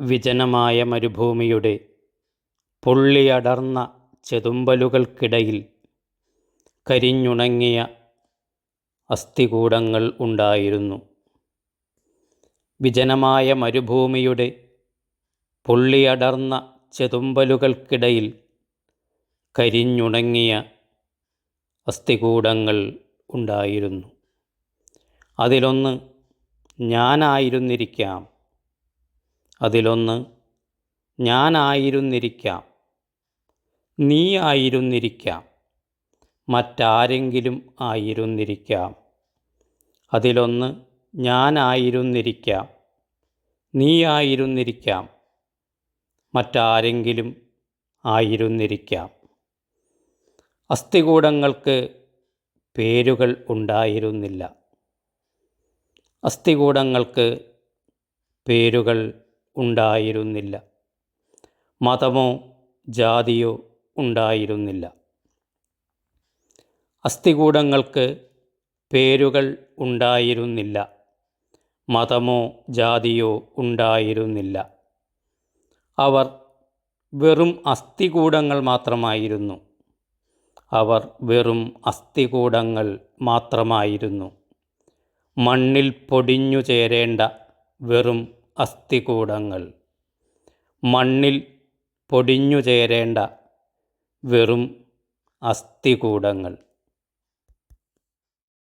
വിജനമായ മരുഭൂമിയുടെ പുള്ളിയടർന്ന ചെതുമ്പലുകൾക്കിടയിൽ കരിഞ്ഞുണങ്ങിയ അസ്ഥികൂടങ്ങൾ ഉണ്ടായിരുന്നു. വിജനമായ മരുഭൂമിയുടെ പുള്ളിയടർന്ന ചെതുമ്പലുകൾക്കിടയിൽ കരിഞ്ഞുണങ്ങിയ അസ്ഥികൂടങ്ങൾ ഉണ്ടായിരുന്നു. അതിലൊന്ന് ഞാനായിരുന്നിരിക്കാം. അതിലൊന്ന് ഞാനായിരുന്നിരിക്കാം. നീ ആയിരുന്നിരിക്കാം മറ്റാരെങ്കിലും ആയിരുന്നിരിക്കാം. അതിലൊന്ന് ഞാനായിരുന്നിരിക്കാം. നീ ആയിരുന്നിരിക്കാം മറ്റാരെങ്കിലും ആയിരുന്നിരിക്കാം. അസ്ഥികൂടങ്ങൾക്ക് പേരുകൾ ഉണ്ടായിരുന്നില്ല. അസ്ഥികൂടങ്ങൾക്ക് പേരുകൾ ഉണ്ടായിരുന്നില്ല. മതമോ ജാതിയോ ഉണ്ടായിരുന്നില്ല. അസ്ഥികൂടങ്ങൾക്ക് പേരുകൾ ഉണ്ടായിരുന്നില്ല. മതമോ ജാതിയോ ഉണ്ടായിരുന്നില്ല. അവർ വെറും അസ്ഥികൂടങ്ങൾ മാത്രമായിരുന്നു. അവർ വെറും അസ്ഥികൂടങ്ങൾ മാത്രമായിരുന്നു. മണ്ണിൽ പൊടിഞ്ഞു ചേരേണ്ട വെറും അസ്ഥികൂടങ്ങൾ. മണ്ണിൽ പൊടിഞ്ഞു ചേരേണ്ട വെറും അസ്ഥികൂടങ്ങൾ.